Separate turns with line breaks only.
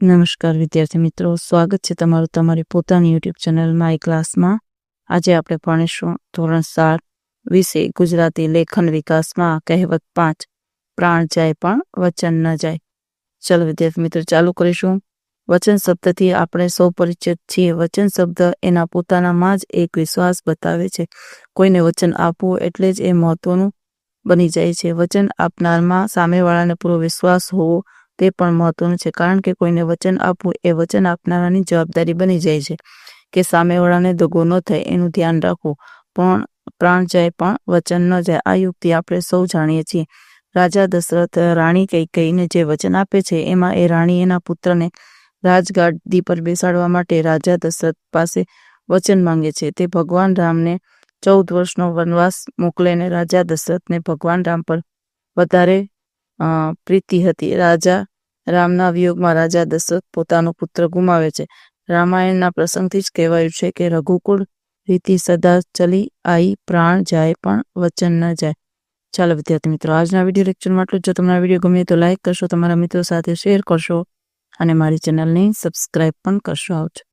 નમસ્કાર વિદ્યાર્થી મિત્રો, સ્વાગત છે તમારું તમારી પોતાની યુટ્યુબ ચેનલ માય ક્લાસમાં આજે આપણે ભણીશું ધોરણ સાત વિશે ગુજરાતી લેખન વિકાસમાં કહેવત પાંચ, પ્રાણ જાય પણ વચન ન જાય. ચાલો વિદ્યાર્થી મિત્રો, ચાલુ કરીશું. વચન શબ્દથી આપણે સૌ પરિચિત છીએ. વચન શબ્દ એના પોતાનામાં જ એક વિશ્વાસ બતાવે છે. કોઈને વચન આપવું એટલે જ એ મહત્વનું બની જાય છે. વચન આપનારમાં સામેવાળાને પૂરો વિશ્વાસ હોવો તે પણ મહત્વનું છે, કારણ કે કોઈને વચન આપવું એ વચન આપનારાની જવાબદારી બની જાય છે, કે સામેવાળાને દગો ન થાય એનું ધ્યાન રાખવું. પણ પ્રાણ જાય પણ વચન ન જાય, આ યુક્તિ આપણે સૌ જાણીએ છીએ. રાજા દશરથ રાણી કઈ કહીને જે વચન આપે છે, એમાં એ રાણી એના પુત્રને રાજગાદી પર બેસાડવા માટે રાજા દશરથ પાસે વચન માંગે છે. તે ભગવાન રામને ચૌદ વર્ષનો વનવાસ મોકલીને રાજા દશરથને ભગવાન રામ પર વધારે પ્રીતિ હતી. રાજા રામના વિયોગમાં રાજા દશરથ પોતાનો પુત્ર ગુમાવે છે. રામાયણના પ્રસંગથી જ કહેવાયું છે કે રઘુકુળ રીતિ સદા ચલી આઈ પ્રાણ જાય પણ વચન ન જાય. ચાલો વિદ્યાર્થી મિત્રો, આજના વીડિયો લેક્ચરમાં આટલું જો. તમને વીડિયો ગમે તો લાઇક કરશો, તમારા મિત્રો સાથે શેર કરશો અને મારી ચેનલને સબસ્ક્રાઇબ પણ કરશો આવજો.